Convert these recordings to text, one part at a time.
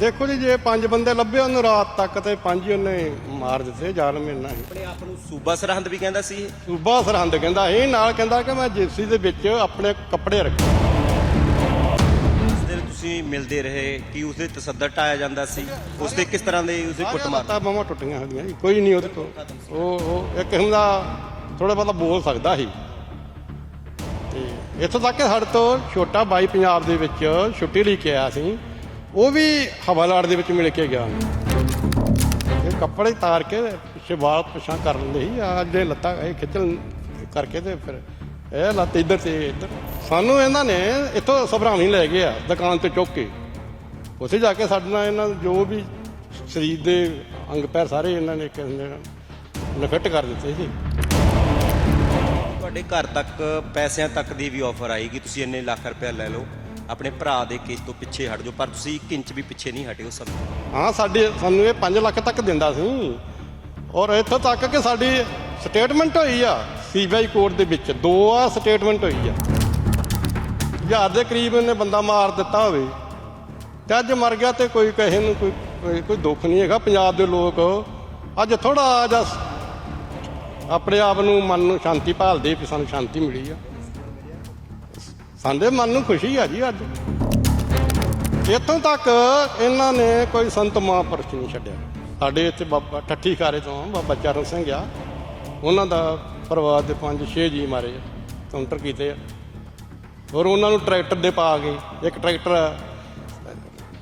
ਦੇਖੋ ਜੀ ਜੇ ਪੰਜ ਬੰਦੇ ਲੱਭੇ ਉਹਨੂੰ ਰਾਤ ਤੱਕ ਤੇ ਪੰਜ ਹੀ ਉਹਨੇ ਮਾਰ ਦਿੱਤੇ ਜ਼ਾਲਮ ਇੰਨਾ ਹੀ। ਆਪਣੇ ਆਪ ਨੂੰ ਸੂਬਾ ਸਰਹੰਦ ਵੀ ਕਹਿੰਦਾ ਸੀ ਇਹ? ਸੂਬਾ ਸਰਹੰਦ ਕਹਿੰਦਾ ਇਹ ਨਾਲ ਕਹਿੰਦਾ ਕਿ ਮੈਂ ਜਿਪਸੀ ਦੇ ਵਿੱਚ ਆਪਣੇ ਕੱਪੜੇ ਰੱਖੇ। ਉਸ ਦਿਨ ਤੁਸੀਂ ਮਿਲਦੇ ਰਹੇ ਕਿ ਉਸ ਦੇ ਟਾਇਆ ਜਾਂਦਾ ਸੀ? ਉਸ ਕਿਸ ਤਰ੍ਹਾਂ ਦੇ ਉਸ ਦੀ ਕੁੱਟਮਾਰ ਤਾਂ ਬਾਹਾਂ ਟੁੱਟੀਆਂ ਹੁੰਦੀਆਂ ਜੀ ਕੋਈ ਨਹੀਂ ਉਹਦੇ ਕੋਲ। ਉਹ ਉਹ ਇੱਕ ਹੁੰਦਾ ਥੋੜਾ ਬਹੁਤਾ ਬੋਲ ਸਕਦਾ ਸੀ। ਤੇ ਇੱਥੋਂ ਤੱਕ ਕਿ ਸਾਡੇ ਤੋਂ ਛੋਟਾ ਬਾਈ ਪੰਜਾਬ ਦੇ ਵਿੱਚ ਛੁੱਟੀ ਲਈ ਕੇ ਆਇਆ ਸੀ। ਉਹ ਵੀ ਹਵਾਲਾੜ ਦੇ ਵਿੱਚ ਮਿਲ ਕੇ ਗਿਆ। ਇਹ ਕੱਪੜੇ ਤਾਰ ਕੇ ਪਿੱਛੇ ਵਾਲ ਪਿਛਾਂ ਕਰ ਲੈਂਦੇ ਸੀ। ਆ ਜਿਹੜੇ ਲੱਤਾਂ ਇਹ ਖਿੱਚਣ ਕਰਕੇ ਤੇ ਫਿਰ ਇਹ ਲੱਤ ਇੱਧਰ ਤੇ ਇੱਧਰ। ਸਾਨੂੰ ਇਹਨਾਂ ਨੇ ਇੱਥੋਂ ਸਭਰਾਵੀ ਲੈ ਗਏ ਆ, ਦੁਕਾਨ ਤੇ ਚੁੱਕ ਕੇ। ਉੱਥੇ ਜਾ ਕੇ ਸਾਡੇ ਨਾਲ ਇਹਨਾਂ ਜੋ ਵੀ ਸਰੀਰ ਦੇ ਅੰਗ ਪੈਰ ਸਾਰੇ ਇਹਨਾਂ ਨੇ ਕਹਿੰਦੇ ਨਫਿੱਟ ਕਰ ਦਿੱਤੇ ਸੀ। ਤੁਹਾਡੇ ਘਰ ਤੱਕ ਪੈਸਿਆਂ ਤੱਕ ਦੀ ਵੀ ਆਫਰ ਆਈ ਕਿ ਤੁਸੀਂ ਇੰਨੇ ਲੱਖ ਰੁਪਏ ਲੈ ਲਓ। ਆਪਣੇ ਭਰਾ ਦੇ ਕੇਸ ਤੋਂ ਪਿੱਛੇ ਹਟ ਜਾਓ, ਪਰ ਤੁਸੀਂ 1 ਇੰਚ ਵੀ ਪਿੱਛੇ ਨਹੀਂ ਹਟੇ ਉਸ ਸਮੇਂ। ਹਾਂ, ਸਾਡੇ, ਸਾਨੂੰ ਇਹ 5 ਲੱਖ ਤੱਕ ਦਿੰਦਾ ਸੀ। ਔਰ ਇੱਥੋਂ ਤੱਕ ਕਿ ਸਾਡੀ ਸਟੇਟਮੈਂਟ ਹੋਈ ਆ, ਸੀਬੀਆਈ ਕੋਰਟ ਦੇ ਵਿੱਚ। ਦੋ ਆ ਸਟੇਟਮੈਂਟ ਹੋਈ ਆ। ਹਜ਼ਾਰ ਦੇ ਕਰੀਬ ਇਹਨੇ ਬੰਦਾ ਮਾਰ ਦਿੱਤਾ ਹੋਵੇ। ਤੇ ਅੱਜ ਮਰ ਗਿਆ ਤੇ ਕੋਈ ਕਹੇ ਨੂੰ ਕੋਈ, ਕੋਈ- ਦੁੱਖ ਨਹੀਂ ਹੈਗਾ। ਪੰਜਾਬ ਦੇ ਲੋਕ ਅੱਜ ਥੋੜਾ ਜਿਹਾ ਆਪਣੇ ਆਪ ਨੂੰ ਮਨ ਨੂੰ ਸ਼ਾਂਤੀ ਭਾਲਦੇ ਵੀ ਸਾਨੂੰ ਸ਼ਾਂਤੀ ਮਿਲੀ ਆ। ਸਾਡੇ ਮਨ ਨੂੰ ਖੁਸ਼ੀ ਆ ਜੀ ਅੱਜ। ਇੱਥੋਂ ਤੱਕ ਇਹਨਾਂ ਨੇ ਕੋਈ ਸੰਤ ਮਹਾਂਪੁਰਸ਼ ਨਹੀਂ ਛੱਡਿਆ। ਸਾਡੇ ਇੱਥੇ ਬਾਬਾ ਠੱਠੀ ਖਾਰੇ ਤੋਂ ਬਾਬਾ ਚਰਨ ਸਿੰਘ ਆ। ਉਹਨਾਂ ਦਾ ਪਰਿਵਾਰ ਦੇ ਪੰਜ ਛੇ ਜੀ ਮਾਰੇ ਕਾਊਂਟਰ ਕੀਤੇ ਆ। ਔਰ ਉਹਨਾਂ ਨੂੰ ਟਰੈਕਟਰ ਦੇ ਪਾ ਕੇ ਇੱਕ ਟਰੈਕਟਰ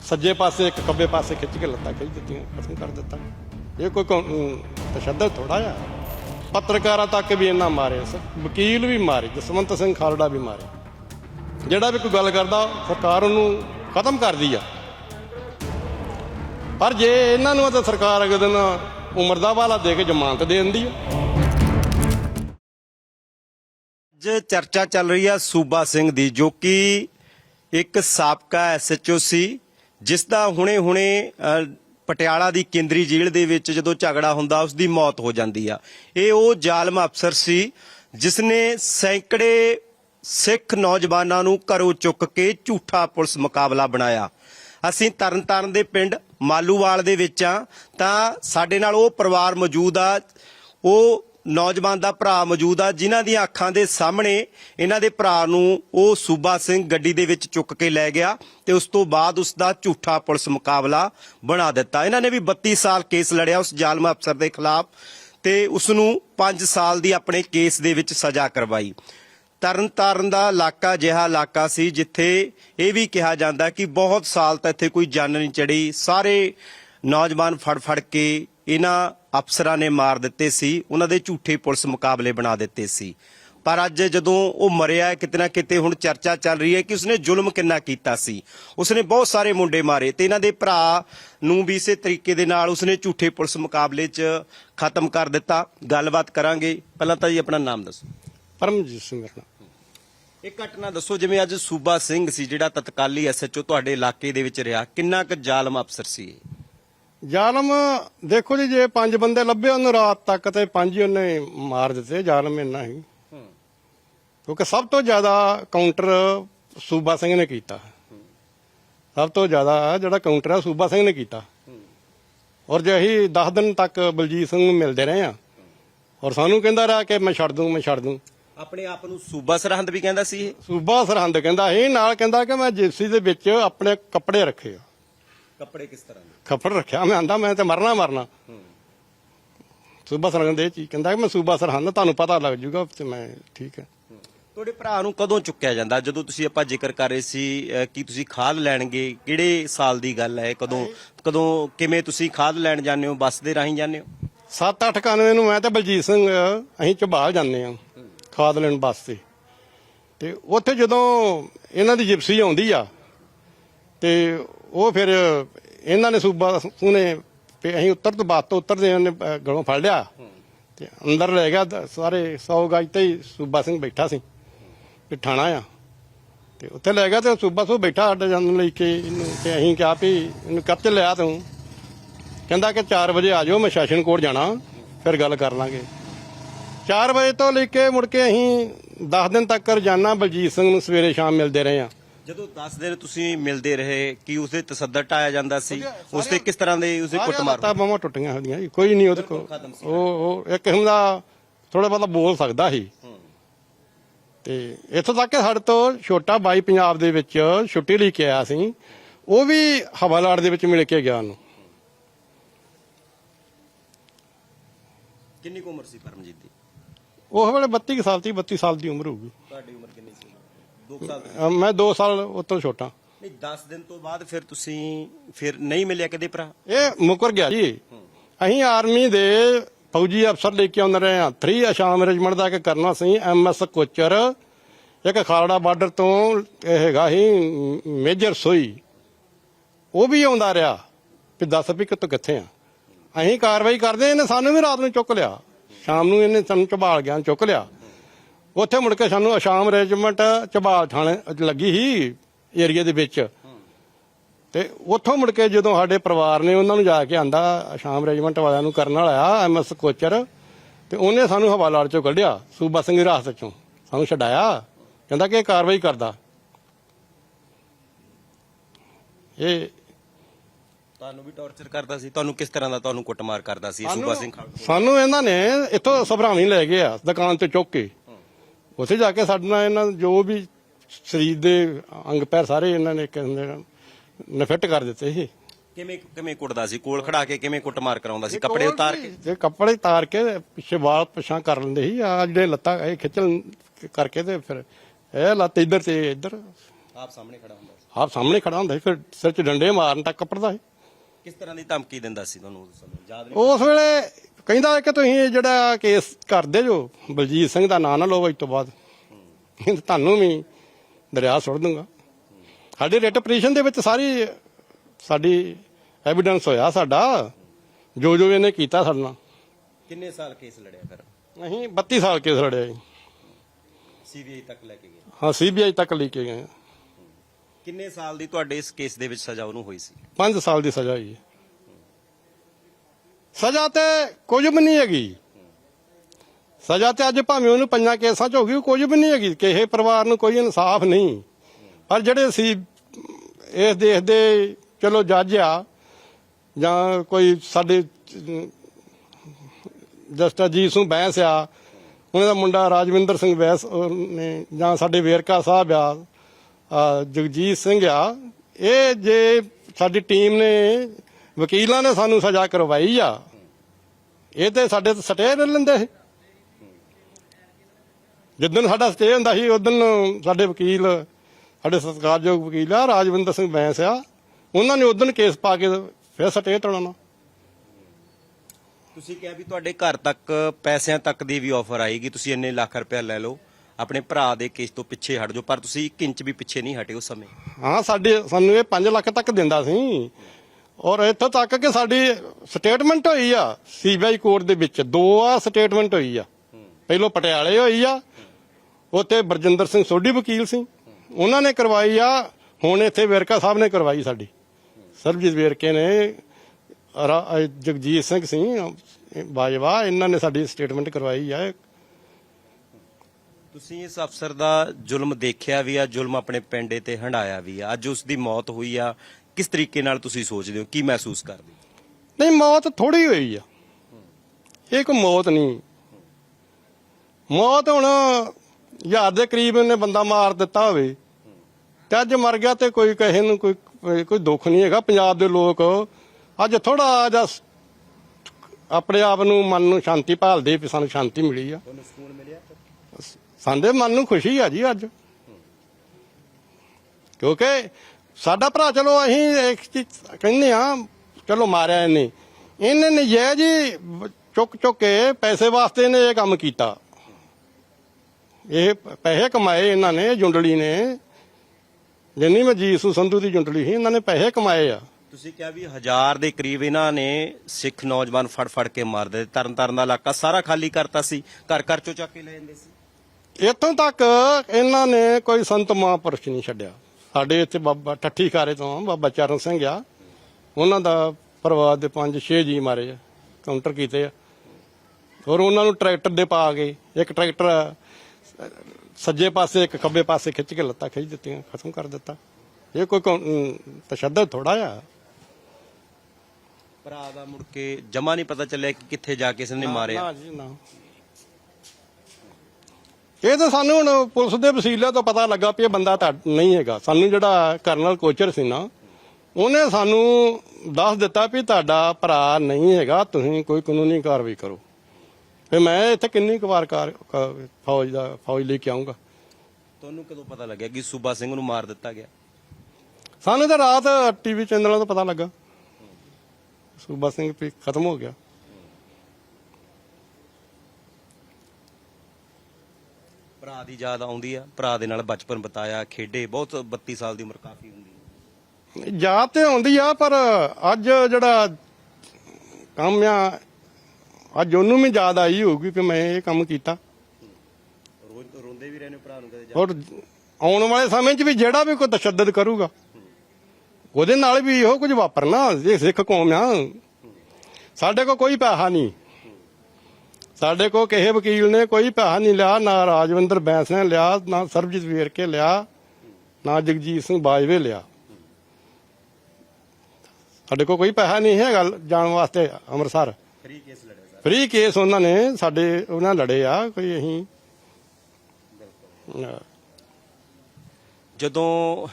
ਸੱਜੇ ਪਾਸੇ ਇੱਕ ਖੱਬੇ ਪਾਸੇ ਖਿੱਚ ਕੇ ਲੱਤਾਂ ਖਿੱਚ ਦਿੱਤੀਆਂ ਖਤਮ ਕਰ ਦਿੱਤਾ। ਇਹ ਕੋਈ ਕੌ- ਅਮ, ਤਸ਼ੱਦਦ ਥੋੜਾ ਆ ਪੱਤਰਕਾਰਾਂ ਤੱਕ ਵੀ ਇਹਨਾਂ ਮਾਰੇ ਵਕੀਲ ਵੀ ਮਾਰੇ ਜਸਵੰਤ ਸਿੰਘ ਖਾਲੜਾ ਵੀ ਮਾਰੇ। ਜਿਹੜਾ ਵੀ ਕੋਈ ਗੱਲ ਕਰਦਾ, ਸਰਕਾਰ ਉਹਨੂੰ ਖਤਮ ਕਰਦੀ ਆ। ਪਰ ਜੇ ਇਹਨਾਂ ਨੂੰ ਤਾਂ ਸਰਕਾਰ ਅਗਲੇ ਦਿਨ ਉਮਰ ਦਾ ਵਾਲਾ ਦੇ ਕੇ ਜ਼ਮਾਨਤ ਦੇ ਦਿੰਦੀ ਆ। ਅੱਜ ਚਰਚਾ ਚੱਲ ਰਹੀ ਆ ਸੂਬਾ ਸਿੰਘ ਦੀ, ਜੋ ਕਿ ਇੱਕ ਸਾਬਕਾ ਐਸਐਚਓ ਸੀ, ਜਿਸ ਦਾ ਹੁਣੇ-ਹੁਣੇ ਪਟਿਆਲਾ ਦੀ ਕੇਂਦਰੀ ਜੇਲ੍ਹ ਦੇ ਵਿੱਚ ਜਦੋਂ ਝਗੜਾ ਹੁੰਦਾ ਉਸ ਦੀ ਮੌਤ ਹੋ ਜਾਂਦੀ ਆ। ਇਹ ਉਹ ਜ਼ਾਲਮ ਅਫਸਰ ਸੀ, ਜਿਸ ਨੇ ਸੈਂਕੜੇ ਸਿੱਖ ਨੌਜਵਾਨਾਂ ਨੂੰ ਘਰੋਂ ਚੁੱਕ ਕੇ ਝੂਠਾ ਪੁਲਿਸ ਮੁਕਾਬਲਾ ਬਣਾਇਆ। ਅਸੀਂ ਤਰਨਤਾਰਨ ਦੇ ਪਿੰਡ ਮਾਲੂਵਾਲ ਦੇ ਵਿੱਚ ਆ ਤਾਂ ਸਾਡੇ ਨਾਲ ਉਹ ਪਰਿਵਾਰ ਮੌਜੂਦ ਆ। ਉਹ ਨੌਜਵਾਨ ਦਾ ਭਰਾ ਮੌਜੂਦ ਆ, ਜਿਨ੍ਹਾਂ ਦੀਆਂ ਅੱਖਾਂ ਦੇ ਸਾਹਮਣੇ ਇਹਨਾਂ ਦੇ ਭਰਾ ਨੂੰ ਉਹ ਸੂਬਾ ਸਿੰਘ ਗੱਡੀ ਦੇ ਵਿੱਚ ਚੁੱਕ ਕੇ ਲੈ ਗਿਆ ਤੇ ਉਸ ਤੋਂ ਬਾਅਦ ਉਸ ਦਾ ਝੂਠਾ ਪੁਲਿਸ ਮੁਕਾਬਲਾ ਬਣਾ ਦਿੱਤਾ। ਇਹਨਾਂ ਨੇ ਵੀ 32 ਸਾਲ ਕੇਸ ਲੜਿਆ ਉਸ ਜ਼ਾਲਮ ਅਫਸਰ ਦੇ ਖਿਲਾਫ ਤੇ ਉਸ ਨੂੰ 5 ਸਾਲ ਦੀ ਆਪਣੇ ਕੇਸ ਦੇ ਵਿੱਚ ਸਜ਼ਾ ਕਰਵਾਈ। ਤਰਨ ਤਾਰਨ ਦਾ ਇਲਾਕਾ ਜਿਹਾ ਇਲਾਕਾ ਸੀ ਜਿੱਥੇ ਇਹ ਵੀ ਕਿਹਾ ਜਾਂਦਾ ਕਿ ਬਹੁਤ ਸਾਲ ਤਾਂ ਇੱਥੇ ਕੋਈ ਜਨ ਨਹੀਂ ਚੜੀ ਸਾਰੇ ਨੌਜਵਾਨ ਫੜ ਫੜ ਕੇ ਇਹਨਾਂ ਅਫਸਰਾਂ ਨੇ ਮਾਰ ਦਿੱਤੇ ਸੀ। ਉਹਨਾਂ ਦੇ ਝੂਠੇ ਪੁਲਿਸ ਮੁਕਾਬਲੇ ਬਣਾ ਦਿੱਤੇ ਸੀ। ਪਰ ਅੱਜ ਜਦੋਂ ਉਹ ਮਰਿਆ, ਕਿਤੇ ਨਾ ਕਿਤੇ ਹੁਣ ਚਰਚਾ ਚੱਲ ਰਹੀ ਹੈ ਕਿ ਉਸਨੇ ਜ਼ੁਲਮ ਕਿੰਨਾ ਕੀਤਾ ਸੀ। ਉਸਨੇ ਬਹੁਤ ਸਾਰੇ ਮੁੰਡੇ ਮਾਰੇ ਤੇ ਇਹਨਾਂ ਦੇ ਭਰਾ ਨੂੰ ਵੀ ਇਸੇ ਤਰੀਕੇ ਦੇ ਨਾਲ ਉਸਨੇ ਝੂਠੇ ਪੁਲਿਸ ਮੁਕਾਬਲੇ 'ਚ ਖਤਮ ਕਰ ਦਿੱਤਾ। ਗੱਲਬਾਤ ਕਰਾਂਗੇ। ਪਹਿਲਾਂ ਤਾਂ ਜੀ ਆਪਣਾ ਨਾਮ ਦੱਸੋ। ਪਰਮਜੀਤ ਸਿੰਘ ਇਹ ਘਟਨਾ ਦੱਸੋ, ਜਿਵੇਂ ਅੱਜ ਸੂਬਾ ਸਿੰਘ ਸੀ, ਜਿਹੜਾ ਤਤਕਾਲੀ ਐਸਐਚਓ ਤੁਹਾਡੇ ਇਲਾਕੇ ਦੇ ਵਿੱਚ ਰਿਹਾ, ਕਿੰਨਾ ਕੁ ਜ਼ਾਲਮ ਅਫਸਰ ਸੀ ਇਹ? ਜ਼ਾਲਮ, ਦੇਖੋ ਜੀ, ਜੇ ਪੰਜ ਬੰਦੇ ਲੱਭੇ ਉਹਨੂੰ ਰਾਤ ਤੱਕ ਤੇ ਪੰਜ ਹੀ ਉਹਨੇ ਮਾਰ ਦਿੱਤੇ, ਜ਼ਾਲਮ ਇੰਨਾ ਹੀ। ਕਿਉਂਕਿ ਸਭ ਤੋਂ ਜ਼ਿਆਦਾ ਕਾਊਂਟਰ ਸੂਬਾ ਸਿੰਘ ਨੇ ਕੀਤਾ। ਸਭ ਤੋਂ ਜ਼ਿਆਦਾ ਜਿਹੜਾ ਕਾਊਂਟਰ ਹੈ ਸੂਬਾ ਸਿੰਘ ਨੇ ਕੀਤਾ। ਔਰ ਜੇ ਅਸੀਂ 10 ਦਿਨ ਤੱਕ ਬਲਜੀਤ ਸਿੰਘ ਨੂੰ ਮਿਲਦੇ ਰਹੇ ਆ, ਔਰ ਸਾਨੂੰ ਕਹਿੰਦਾ ਰਿਹਾ ਕਿ ਮੈਂ ਛੱਡ ਦੂੰ, ਮੈਂ ਛੱਡ ਦੂੰ। ਆਪਣੇ ਆਪ ਨੂੰ ਸੂਬਾ ਸਰਹੰਦ ਵੀ ਕਹਿੰਦਾ ਸੀ ਇਹ? ਸੂਬਾ ਸਰਹੰਦ ਕਹਿੰਦਾ ਇਹ ਨਾਲ ਕਹਿੰਦਾ ਕਿ ਮੈਂ ਜਿਪਸੀ ਦੇ ਵਿੱਚ ਆਪਣੇ ਕੱਪੜੇ ਰੱਖੇ ਆ। ਕੱਪੜੇ ਕਿਸ ਤਰ੍ਹਾਂ ਦੇ? ਖੱਪੜ ਰੱਖਿਆ ਮੈਂ ਆਂਦਾ ਮੈਂ ਤੇ ਮਰਨਾ ਮਰਨਾ। ਸੂਬਾ ਸਰਹੰਦ ਇਹ ਚੀਜ਼ ਕਹਿੰਦਾ ਕਿ ਮੈਂ ਸੂਬਾ ਸਰਹੰਦ ਤੁਹਾਨੂੰ ਪਤਾ ਲੱਗ ਜੂਗਾ ਤੇ ਮੈਂ ਠੀਕ ਹੈ। ਤੁਹਾਡੇ ਭਰਾ ਨੂੰ ਕਦੋਂ ਚੁੱਕਿਆ ਜਾਂਦਾ? ਜਦੋਂ ਤੁਸੀਂ ਆਪਾਂ ਜ਼ਿਕਰ ਕਰ ਰਹੇ ਸੀ ਅਹ, ਕਿ ਤੁਸੀਂ ਖਾਦ ਲੈਣਗੇ ਕਿਹੜੇ ਸਾਲ ਦੀ ਗੱਲ ਹੈ? ਕਦੋਂ ਕਦੋਂ ਕਿਵੇਂ ਤੁਸੀਂ ਖਾਦ ਲੈਣ ਜਾਂਦੇ ਹੋ? ਬੱਸ ਦੇ ਰਾਹੀਂ ਜਾਂਦੇ ਹੋ? 7-891 ਨੂੰ ਮੈਂ ਤੇ ਬਲਜੀਤ ਸਿੰਘ ਅਸੀਂ ਝਬਾਲ ਜਾਂਦੇ ਆ ਖਾਦ ਲੈਣ ਵਾਸਤੇ। ਤੇ ਉੱਥੇ ਜਦੋਂ ਇਹਨਾਂ ਦੀ ਜਿਪਸੀ ਆਉਂਦੀ ਆ, ਤੇ ਉਹ ਫਿਰ ਇਹਨਾਂ ਨੇ ਸੂਬਾ ਸੂਨੇ ਤੇ ਅਸੀਂ ਉੱਤਰ ਤੋਂ ਬਾਤ ਤੋਂ ਉੱਤਰਦੇ ਉਹਨੇ ਗਲੋਂ ਫੜ ਲਿਆ। ਤੇ ਅੰਦਰ ਲੈ ਗਿਆ ਸਾਰੇ 100 ਗਜ ਤੇ ਹੀ ਸੂਬਾ ਸਿੰਘ ਬੈਠਾ ਸੀ ਵੀ ਠਾਣਾ ਆ। ਤੇ ਉੱਥੇ ਲੈ ਗਿਆ ਤੇ ਸੂਬਾ ਸੂ ਬੈਠਾ ਸਾਡੇ ਜਾਣ ਲਈ ਕਿ ਇਹਨੂੰ, ਤੇ ਅਸੀਂ ਕਿਹਾ ਵੀ ਇਹਨੂੰ ਕੱਚ ਲਿਆ ਤੂੰ। ਕਹਿੰਦਾ ਕਿ 4 ਵਜੇ ਆ ਜਾਓ, ਮੈਂ ਸੈਸ਼ਨ ਕੋਟ ਜਾਣਾ, ਫਿਰ ਗੱਲ ਕਰ ਲਾਂਗੇ। 4 ਵਜੇ ਤੋਂ ਲੈ ਕੇ ਮੁੜ ਕੇ ਅਸੀਂ 10 ਦਿਨ ਤੱਕ ਰੋਜ਼ਾਨਾ ਬਲਜੀਤ ਸਿੰਘ ਨੂੰ ਸਵੇਰੇ ਸ਼ਾਮ ਮਿਲਦੇ ਰਹੇ ਆ ਜਦੋਂ 10 ਦਿਨ ਤੁਸੀਂ ਮਿਲਦੇ ਰਹੇ ਕੀ ਉਸਦੇ ਤਸੱਦਦ ਟਾਇਆ ਜਾਂਦਾ ਸੀ? ਉਸ ਤੇ ਕਿਸ ਤਰ੍ਹਾਂ ਦੇ ਉਸਦੇ ਕੁੱਟਮਾਰ ਤਾਂ ਬਾਹਾਂ ਟੁੱਟੀਆਂ ਹੁੰਦੀਆਂ ਜੀ ਕੋਈ ਨਹੀਂ ਉਹਦੇ ਕੋਲ। ਉਹ ਉਹ ਇੱਕ ਕਿਸਮ ਦਾ ਥੋੜਾ ਬਹੁਤਾ ਬੋਲ ਸਕਦਾ ਸੀ। ਤੇ ਇੱਥੋਂ ਤੱਕ ਕਿ ਸਾਡੇ ਤੋਂ ਛੋਟਾ ਬਾਈ ਪੰਜਾਬ ਦੇ ਵਿੱਚ ਛੁੱਟੀ ਲਈ ਕੇ ਆਇਆ ਸੀ ਉਹ ਵੀ ਹਵਾਲਾਟ ਦੇ ਵਿੱਚ ਮਿਲ ਕੇ ਗਿਆ ਉਹਨੂੰ। ਕਿੰਨੀ ਕੁ ਉਮਰ ਸੀ ਪਰਮਜੀਤ ਦੀ? ਉਸ ਵੇਲੇ 32 ਕੁ ਸਾਲ ਦੀ 32 ਸਾਲ ਦੀ ਉਮਰ ਹੋਊਗੀ। ਤੁਹਾਡੀ ਉਮਰ ਕਿੰਨੀ ਸੀ? 2 ਸਾਲ ਅਹ ਮੈਂ 2 ਸਾਲ ਉਹ ਤੋਂ ਛੋਟਾ। ਨਹੀਂ 10 ਦਿਨ ਤੋਂ ਬਾਅਦ ਫਿਰ ਤੁਸੀਂ ਫਿਰ ਨਹੀਂ ਮਿਲਿਆ ਕਦੇ ਭਰਾ? ਇਹ ਮੁਕਰ ਗਿਆ ਜੀ। ਅਸੀਂ ਆਰਮੀ ਦੇ ਫੌਜੀ ਅਫਸਰ ਲੈ ਕੇ ਆਉਂਦੇ ਰਹੇ ਹਾਂ। 3 ਅਸ਼ਾਮ ਰੈਜੀਮੈਂਟ ਦਾ ਇੱਕ ਕਰਨਾ ਸੀ ਐਮਐਸ ਕੋਚਰ। ਇੱਕ ਖਾਲੜਾ ਬਾਰਡਰ ਤੋਂ ਇਹ ਹੈਗਾ ਸੀ ਮੇਜਰ ਸੋਈ। ਉਹ ਵੀ ਆਉਂਦਾ ਰਿਹਾ। ਵੀ ਦੱਸ ਵੀ ਕਿੱਥੋਂ ਕਿੱਥੇ ਆ। ਅਸੀਂ ਕਾਰਵਾਈ ਕਰਦੇ ਇਹਨੇ ਸਾਨੂੰ ਵੀ ਰਾਤ ਨੂੰ ਚੁੱਕ ਲਿਆ। ਸ਼ਾਮ ਨੂੰ ਇਹਨੇ ਸਾਨੂੰ ਝਬਾਲ ਗਿਆ, ਚੁੱਕ ਲਿਆ। ਉੱਥੇ ਮੁੜ ਕੇ ਸਾਨੂੰ ਅਸ਼ਾਮ ਰੈਜੀਮੈਂਟ ਝਬਾਲ ਥਾਣੇ ਲੱਗੀ ਸੀ ਏਰੀਆ ਦੇ ਵਿੱਚ। ਤੇ ਉੱਥੋਂ ਮੁੜ ਕੇ ਜਦੋਂ ਸਾਡੇ ਪਰਿਵਾਰ ਨੇ ਉਹਨਾਂ ਨੂੰ ਜਾ ਕੇ ਆਂਦਾ, ਅਸ਼ਾਮ ਰੈਜੀਮੈਂਟ ਵਾਲਿਆਂ ਨੂੰ ਕਰਨ ਵਾਲਾ ਆ ਐਮਐਸ ਕੋਚਰ, ਤੇ ਉਹਨੇ ਸਾਨੂੰ ਹਵਾਲਾੜ ਚੋਂ ਕੱਢਿਆ, ਸੂਬਾ ਸਿੰਘ ਦੀ ਚੋਂ। ਸਾਨੂੰ ਛਡਾਇਆ। ਕਹਿੰਦਾ ਕਿ ਇਹ ਕਾਰਵਾਈ ਕਰਦਾ। ਇਹ ਤੁਹਾਨੂੰ ਵੀ ਟੌਰਚਰ ਕਰਦਾ ਸੀ? ਤੁਹਾਨੂੰ ਕਿਸ ਤਰ੍ਹਾਂ ਦਾ ਤੁਹਾਨੂੰ ਕੁੱਟਮਾਰ ਕਰਦਾ ਸੀ? ਸੂਬਾ ਸਿੰਘ ਖਾਲਸਾ। ਸਾਨੂੰ ਇਹਨਾਂ ਨੇ ਇੱਥੋਂ ਸਭਰਾਵੀ ਲੈ ਗਏ ਆ ਦੁਕਾਨ ਤੇ ਚੁੱਕ ਕੇ। ਉੱਥੇ ਜਾ ਕੇ ਸਾਡੇ ਨਾਲ ਇਹਨਾਂ ਜੋ ਵੀ ਸਰੀਰ ਦੇ ਅੰਗ ਪੈਰ ਸਾਰੇ ਇਹਨਾਂ ਨੇ ਕਹਿੰਦੇ ਨਫਿੱਟ ਕਰ ਦਿੱਤੇ ਸੀ। ਕਿਵੇਂ ਕਿਵੇਂ ਕੁੱਟਦਾ ਸੀ? ਕੋਲ ਖੜਾ ਕੇ ਕਿਵੇਂ ਕੁੱਟਮਾਰ ਕਰਾਉਂਦਾ ਸੀ? ਕੱਪੜੇ ਉਤਾਰ ਕੇ? ਜੇ ਕੱਪੜੇ ਉਤਾਰ ਕੇ ਪਿੱਛੇ ਵਾਲ ਪਿਛਾਂ ਕਰ ਲੈਂਦੇ ਸੀ ਆ ਜਿਹੜੇ ਲੱਤਾਂ ਇਹ ਖਿੱਚਣ ਕਰਕੇ ਤੇ ਫਿਰ ਇਹ ਲੱਤ ਇੱਧਰ ਤੇ ਇੱਧਰ ਆਪ ਸਾਹਮਣੇ ਖੜਾ ਹੁੰਦਾ ਸੀ। ਆਪ ਸਾਹਮਣੇ ਖੜਾ ਹੁੰਦਾ ਸੀ ਫਿਰ ਸਿਰ 'ਚ ਡੰਡੇ ਮਾਰਨ ਤੱਕ ਕੱਪੜਦਾ ਸੀ। ਕਿਸ ਤਰ੍ਹਾਂ ਦੀ ਧਮਕੀ ਦਿੰਦਾ ਸੀ ਤੁਹਾਨੂੰ ਉਸ ਸਮੇਂ? ਯਾਦ ਨਹੀਂ? ਉਸ ਵੇਲੇ ਕਹਿੰਦਾ ਕਿ ਤੁਸੀਂ ਇਹ ਜਿਹੜਾ ਕੇਸ ਕਰਦੇ ਜੋ ਬਲਜੀਤ ਸਿੰਘ ਦਾ ਨਾਂ ਨਾ ਲਓ ਅੱਜ ਤੋਂ ਬਾਅਦ। ਤੁਹਾਨੂੰ ਵੀ ਦਰਿਆ ਸੁੱਟ ਦੂੰਗਾ। ਸਾਡੀ ਰਿਟ ਪਟੀਸ਼ਨ ਦੇ ਵਿੱਚ ਸਾਰੀ ਸਾਡੀ ਐਵੀਡੈਂਸ ਹੋਇਆ ਸਾਡਾ। ਜੋ ਜੋ ਇਹਨੇ ਕੀਤਾ ਸਾਡੇ ਨਾਲ। ਕਿੰਨੇ ਸਾਲ ਕੇਸ ਲੜਿਆ ਫਿਰ? ਅਸੀਂ 32 ਸਾਲ ਕੇਸ ਲੜਿਆ ਜੀ। ਸੀਬੀਆਈ ਤੱਕ ਲੈ ਕੇ ਗਏ? ਹਾਂ ਸੀਬੀਆਈ ਤੱਕ ਲੈ ਕੇ ਗਏ। ਕਿੰਨੇ ਸਾਲ ਦੀ ਤੁਹਾਡੇ ਇਸ ਕੇਸ ਦੇ ਵਿੱਚ ਸਜ਼ਾ ਉਹਨੂੰ ਹੋਈ ਸੀ? 5 ਸਾਲ ਦੀ ਸਜ਼ਾ ਹੋਈ ਹੈ ਸਜ਼ਾ ਤੇ ਕੁਝ ਵੀ ਨਹੀਂ ਹੈਗੀ। ਸਜ਼ਾ ਤੇ ਅੱਜ ਭਾਵੇਂ ਉਹਨੂੰ ਪੰਜਾਂ ਕੇਸਾਂ 'ਚ ਹੋ ਗਈ, ਕੁਝ ਵੀ ਨਹੀਂ ਹੈਗੀ। ਕਿਸੇ ਪਰਿਵਾਰ ਨੂੰ ਕੋਈ ਇਨਸਾਫ ਨਹੀਂ। ਪਰ ਜਿਹੜੇ ਸੀ ਇਸ ਦੇਸ਼ ਦੇ ਚਲੋ ਜੱਜ ਆ, ਜਾਂ ਕੋਈ ਸਾਡੇ ਜਸਟਿਸ ਅਜੀਤ ਸਿੰਘ ਬੈਂਸ ਆ, ਉਹਨਾਂ ਦਾ ਮੁੰਡਾ ਰਾਜਵਿੰਦਰ ਸਿੰਘ ਬੈਂਸ ਨੇ ਜਾਂ ਸਾਡੇ ਵੇਰਕਾ ਸਾਹਿਬ ਆ ਜਗਜੀਤ ਸਿੰਘ ਆ, ਇਹ ਜੇ ਸਾਡੀ ਟੀਮ ਨੇ, ਵਕੀਲਾਂ ਨੇ ਸਾਨੂੰ ਸਜ਼ਾ ਕਰਵਾਈ ਆ, ਇਹ ਤੇ ਸਾਡੇ ਤੇ ਸਟੇ ਲੈ ਲੈਂਦੇ ਸੀ। ਜਿੱਦਣ ਸਾਡਾ ਸਟੇ ਹੁੰਦਾ ਸੀ, ਉਦੋਂ ਸਾਡੇ ਵਕੀਲ, ਸਾਡੇ ਸਤਿਕਾਰਯੋਗ ਵਕੀਲ ਆ, ਰਾਜਵਿੰਦਰ ਸਿੰਘ ਬੈਂਸ ਆ, ਉਹਨਾਂ ਨੇ ਉਦੋਂ ਕੇਸ ਪਾ ਕੇ ਫਿਰ ਸਟੇ ਤੋੜਨਾ ਤੁਸੀਂ ਕਿਹਾ ਵੀ ਤੁਹਾਡੇ ਘਰ ਤੱਕ, ਪੈਸਿਆਂ ਤੱਕ ਦੀ ਵੀ ਆਫਰ ਆਏਗੀ, ਤੁਸੀਂ ਇੰਨੇ ਲੱਖ ਰੁਪਏ ਲੈ ਲਓ। ਆਪਣੇ ਭਰਾ ਦੇ ਕੇਸ ਤੋਂ ਪਿੱਛੇ ਹਟ ਜਾਓ, ਪਰ ਤੁਸੀਂ 1 ਇੰਚ ਵੀ ਪਿੱਛੇ ਨਹੀਂ ਹਟੇ ਉਸ ਸਮੇਂ। ਹਾਂ, ਸਾਡੇ, ਸਾਨੂੰ ਇਹ 5 ਲੱਖ ਤੱਕ ਦਿੰਦਾ ਸੀ। ਔਰ ਇੱਥੋਂ ਤੱਕ ਕਿ ਸਾਡੀ ਸਟੇਟਮੈਂਟ ਹੋਈ ਆ, ਸੀਬੀਆਈ ਕੋਰਟ ਦੇ ਵਿੱਚ। ਦੋ ਆ ਸਟੇਟਮੈਂਟ ਹੋਈ ਆ। ਪਹਿਲੋਂ ਪਟਿਆਲੇ ਹੋਈ ਆ, ਉੱਥੇ ਬਰਜਿੰਦਰ ਸਿੰਘ ਸੋਢੀ ਵਕੀਲ ਸੀ। ਉਹਨਾਂ ਨੇ ਕਰਵਾਈ ਆ, ਹੁਣ ਇੱਥੇ ਵੇਰਕਾ ਸਾਹਿਬ ਨੇ ਕਰਵਾਈ ਸਾਡੀ। ਸਰਬਜੀਤ ਵੇਰਕੇ ਨੇ ਜਗਜੀਤ ਸਿੰਘ ਸਿੰਘ ਬਾਜਵਾ, ਇਹਨਾਂ ਨੇ ਸਾਡੀ ਸਟੇਟਮੈਂਟ ਕਰਵਾਈ ਆ ਤੁਸੀਂ ਇਸ ਅਫਸਰ ਦਾ ਜ਼ੁਲਮ ਦੇਖਿਆ ਵੀ ਆ ਜ਼ੁਲਮ ਆਪਣੇ ਪਿੰਡੇ ਤੇ ਹੰਡਾਇਆ ਵੀ ਆ। ਅੱਜ ਉਸ ਦੀ ਮੌਤ ਹੋਈ ਆ। ਕਿਸ ਤਰੀਕੇ ਨਾਲ ਤੁਸੀਂ ਸੋਚਦੇ ਹੋ? ਕੀ ਮਹਿਸੂਸ ਕਰਦੇ ਹੋ? ਨਹੀਂ ਮੌਤ ਥੋੜੀ ਹੋਈ ਆ। ਇਹ ਕੋਈ ਮੌਤ ਨਹੀਂ। ਮੌਤ ਹੁਣ ਹਜ਼ਾਰ ਦੇ ਕਰੀਬ ਇਹਨੇ ਬੰਦਾ ਮਾਰ ਦਿੱਤਾ ਹੋਵੇ। ਤੇ ਅੱਜ ਮਰ ਗਿਆ ਤੇ ਕੋਈ ਕਹੇ ਨੂੰ ਕੋਈ ਕੋਈ ਦੁੱਖ ਨਹੀਂ ਹੈਗਾ। ਪੰਜਾਬ ਦੇ ਲੋਕ ਅੱਜ ਥੋੜਾ ਜਿਹਾ ਆਪਣੇ ਆਪ ਨੂੰ ਮਨ ਨੂੰ ਸ਼ਾਂਤੀ ਭਾਲਦੇ ਵੀ ਸਾਨੂੰ ਸ਼ਾਂਤੀ ਮਿਲੀ ਆ। ਸਕੂਨ ਮਿਲਿਆ? ਸਾਡੇ ਮਨ ਨੂੰ ਖੁਸ਼ੀ ਆ ਜੀ ਅੱਜ। ਕਿਉਂਕਿ ਸਾਡਾ ਭਰਾ, ਚਲੋ ਅਸੀਂ ਇੱਕ ਚੀਜ਼ ਕਹਿੰਦੇ ਆ ਚਲੋ ਮਾਰਿਆ ਇਹਨੇ। ਇਹਨੇ ਨਜਾਇਜ਼ ਹੀ ਚੁੱਕ ਚੁੱਕ ਕੇ ਪੈਸੇ ਵਾਸਤੇ ਇਹਨੇ ਇਹ ਕੰਮ ਕੀਤਾ। ਇਹ ਪੈਸੇ ਕਮਾਏ ਇਹਨਾਂ ਨੇ, ਜੁੰਡਲੀ ਨੇ। ਜਿੰਨੀ ਮੈਂ ਜੀਸੂ ਸੰਧੂ ਦੀ ਜੁੰਡਲੀ ਸੀ, ਇਹਨਾਂ ਨੇ ਪੈਸੇ ਕਮਾਏ ਆ। ਤੁਸੀਂ ਕਿਹਾ ਵੀ ਹਜ਼ਾਰ ਦੇ ਕਰੀਬ ਇਹਨਾਂ ਨੇ ਸਿੱਖ ਨੌਜਵਾਨ ਫੜ ਫੜ ਕੇ ਮਾਰਦੇ ਤਰਨ ਤਾਰਨ ਦਾ ਇਲਾਕਾ ਸਾਰਾ ਖਾਲੀ ਕਰਤਾ ਸੀ। ਘਰ ਘਰ ਚੋਂ ਚੱਕ ਕੇ ਲੈ ਜਾਂਦੇ ਸੀ। ਇੱਥੋਂ ਤੱਕ ਇਹਨਾਂ ਨੇ ਕੋਈ ਸੰਤ ਮਹਾਂਪੁਰਸ਼ ਨਹੀਂ ਛੱਡਿਆ। ਸਾਡੇ ਇੱਥੇ ਬਾਬਾ ਠੱਠੀ ਖਾਰੇ ਤੋਂ ਬਾਬਾ ਚਰਨ ਸਿੰਘ ਆ। ਉਹਨਾਂ ਦਾ ਪਰਿਵਾਰ ਦੇ 5-6 ਜੀ ਮਾਰੇ ਆ ਕਾਊਂਟਰ ਕੀਤੇ ਆ। ਔਰ ਉਹਨਾਂ ਨੂੰ ਟਰੈਕਟਰ ਦੇ ਪਾ ਕੇ ਇੱਕ ਟਰੈਕਟਰ ਸੱਜੇ ਪਾਸੇ ਇੱਕ ਖੱਬੇ ਪਾਸੇ ਖਿੱਚ ਕੇ ਲੱਤਾਂ ਖਿੱਚ ਦਿੱਤੀਆਂ ਖਤਮ ਕਰ ਦਿੱਤਾ। ਇਹ ਕੋਈ ਤਸ਼ੱਦਦ ਥੋੜਾ ਆ। ਭਰਾ ਦਾ ਮੁੜ ਕੇ ਜਮਾ ਨਹੀਂ ਪਤਾ ਚੱਲਿਆ ਕਿ ਕਿੱਥੇ ਜਾ ਕੇ ਇਸ ਨੇ ਮਾਰਿਆ। ਨਾ ਜੀ ਨਾ। ਇਹ ਤਾਂ ਸਾਨੂੰ ਹੁਣ ਪੁਲਿਸ ਦੇ ਵਸੀਲੇ ਤੋਂ ਪਤਾ ਲੱਗਾ ਵੀ ਇਹ ਬੰਦਾ ਤਾਂ ਨਹੀਂ ਹੈਗਾ। ਸਾਨੂੰ ਜਿਹੜਾ ਕਰਨਲ ਕੋਚਰ ਸੀ ਨਾ ਉਹਨੇ ਸਾਨੂੰ ਦੱਸ ਦਿੱਤਾ ਵੀ ਤੁਹਾਡਾ ਭਰਾ ਨਹੀਂ ਹੈਗਾ ਤੁਸੀਂ ਕੋਈ ਕਾਨੂੰਨੀ ਕਾਰਵਾਈ ਕਰੋ। ਤੇ ਮੈਂ ਇੱਥੇ ਕਿੰਨੀ ਕੁ ਵਾਰ ਫੌਜ ਦਾ ਫੌਜ ਲੈ ਕੇ ਆਉਂਗਾ ਤੁਹਾਨੂੰ ਕਦੋਂ ਪਤਾ ਲੱਗਿਆ ਕਿ ਸੂਬਾ ਸਿੰਘ ਨੂੰ ਮਾਰ ਦਿੱਤਾ ਗਿਆ? ਸਾਨੂੰ ਤਾਂ ਰਾਤ ਟੀਵੀ ਚੈਨਲਾਂ ਤੋਂ ਪਤਾ ਲੱਗਾ। ਸੂਬਾ ਸਿੰਘ ਵੀ ਖਤਮ ਹੋ ਗਿਆ। ਭਰਾ ਦੀ ਯਾਦ ਆਉਂਦੀ ਆ ਭਰਾ ਦੇ ਨਾਲ ਬਚਪਨ ਬਤਾਇਆ ਖੇਡੇ ਬਹੁਤ 32 ਸਾਲ ਦੀ ਉਮਰ ਕਾਫੀ ਹੁੰਦੀ ਯਾਦ ਤੇ ਆਉਂਦੀ ਆ ਪਰ ਅੱਜ ਜਿਹੜਾ ਕੰਮ ਆ ਅੱਜ ਉਹਨੂੰ ਵੀ ਯਾਦ ਆਈ ਹੋਊਗੀ ਕਿ ਮੈਂ ਇਹ ਕੰਮ ਕੀਤਾ। ਰੋਜ਼ ਰੋਂਦੇ ਵੀ ਰਹਿੰਦੇ ਭਰਾ ਨੂੰ ਕਦੇ ਔਰ ਆਉਣ ਵਾਲੇ ਸਮੇਂ 'ਚ ਵੀ ਜਿਹੜਾ ਵੀ ਕੋਈ ਤਸ਼ੱਦਦ ਕਰੂਗਾ ਉਹਦੇ ਨਾਲ ਵੀ ਇਹੋ ਕੁਝ ਵਾਪਰਨਾ ਇਹ ਸਿੱਖ ਕੌਮ ਆ। ਸਾਡੇ ਕੋਲ ਕੋਈ ਪੈਸਾ ਨਹੀਂ। ਸਾਡੇ ਕੋਲ ਕਿਸੇ ਵਕੀਲ ਨੇ ਕੋਈ ਪੈਸਾ ਨਹੀਂ ਲਿਆ ਨਾ ਰਾਜਵਿੰਦਰ ਬੈਂਸ ਨੇ ਲਿਆ ਨਾ ਸਰਬਜੀਤ ਵੇਰਕੇ ਲਿਆ ਨਾ ਜਗਜੀਤ ਸਿੰਘ ਬਾਜਵੇ ਲਿਆ। ਸਾਡੇ ਕੋਲ ਕੋਈ ਪੈਸਾ ਨਹੀਂ ਹੈ ਗੱਲ ਜਾਣ ਵਾਸਤੇ ਅੰਮ੍ਰਿਤਸਰ। ਫਰੀ ਕੇਸ ਲੜਿਆ ਸਰ। ਫ੍ਰੀ ਕੇਸ ਉਹਨਾਂ ਨੇ ਸਾਡੇ ਉਹਨਾਂ ਲੜੇ ਆ ਕੋਈ ਅਸੀਂ ਜਦੋਂ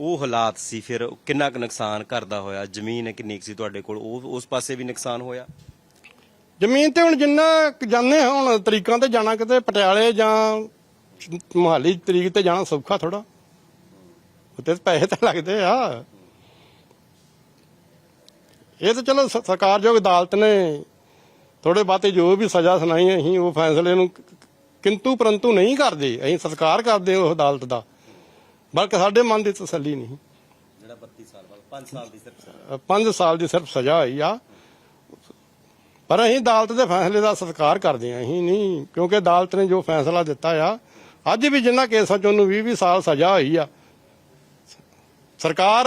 ਉਹ ਹਾਲਾਤ ਸੀ ਫਿਰ ਕਿੰਨਾ ਕੁ ਨੁਕਸਾਨ ਕਰਦਾ ਹੋਇਆ? ਜ਼ਮੀਨ ਕਿੰਨੀ ਸੀ ਤੁਹਾਡੇ ਕੋਲ? ਉਹ ਉਸ ਪਾਸੇ ਵੀ ਨੁਕਸਾਨ ਹੋਇਆ? ਜ਼ਮੀਨ ਤੇ ਹੁਣ ਜਿੰਨਾ ਹਾਂ ਹੁਣ ਤਰੀਕਾਂ ਤੇ ਜਾਣਾ ਕਿਤੇ ਪਟਿਆਲੇ ਜਾਂ ਮੁਹਾਲੀ ਤਰੀਕ ਤੇ ਜਾਣਾ ਸੌਖਾ ਥੋੜਾ ਉੱਤੇ ਪੈਸੇ ਤਾਂ ਲੱਗਦੇ ਆ। ਇਹ ਤਾਂ ਚਲੋ ਸਰਕਾਰਯੋਗ ਅਦਾਲਤ ਨੇ ਥੋੜੇ ਬਾਤੇ ਜੋ ਵੀ ਸਜ਼ਾ ਸੁਣਾਈ ਹੈ, ਅਸੀਂ ਉਹ ਫੈਸਲੇ ਨੂੰ ਕਿੰਤੂ ਪਰੰਤੂ ਨਹੀਂ ਕਰਦੇ। ਅਸੀਂ ਸਤਿਕਾਰ ਕਰਦੇ ਉਹ ਅਦਾਲਤ ਦਾ। ਬਲਕਿ ਸਾਡੇ ਮਨ ਦੀ ਤਸੱਲੀ ਨਹੀਂ। ਜਿਹੜਾ 32 ਸਾਲ ਬਾਅਦ 5 ਸਾਲ ਦੀ ਸਿਰਫ 5 ਸਾਲ ਦੀ ਸਿਰਫ ਸਜ਼ਾ ਹੋਈ ਆ। ਪਰ ਅਸੀਂ ਅਦਾਲਤ ਦੇ ਫੈਸਲੇ ਦਾ ਸਤਿਕਾਰ ਕਰਦੇ ਹਾਂ, ਅਸੀਂ ਨਹੀਂ, ਕਿਉਂਕਿ ਅਦਾਲਤ ਨੇ ਜੋ ਫੈਸਲਾ ਦਿੱਤਾ ਆ, ਅੱਜ ਵੀ ਜਿੰਨਾ ਕੇਸਾਂ 'ਚ ਉਹਨੂੰ 20-20 ਸਾਲ ਸਜ਼ਾ ਹੋਈ ਆ। ਸਰਕਾਰ,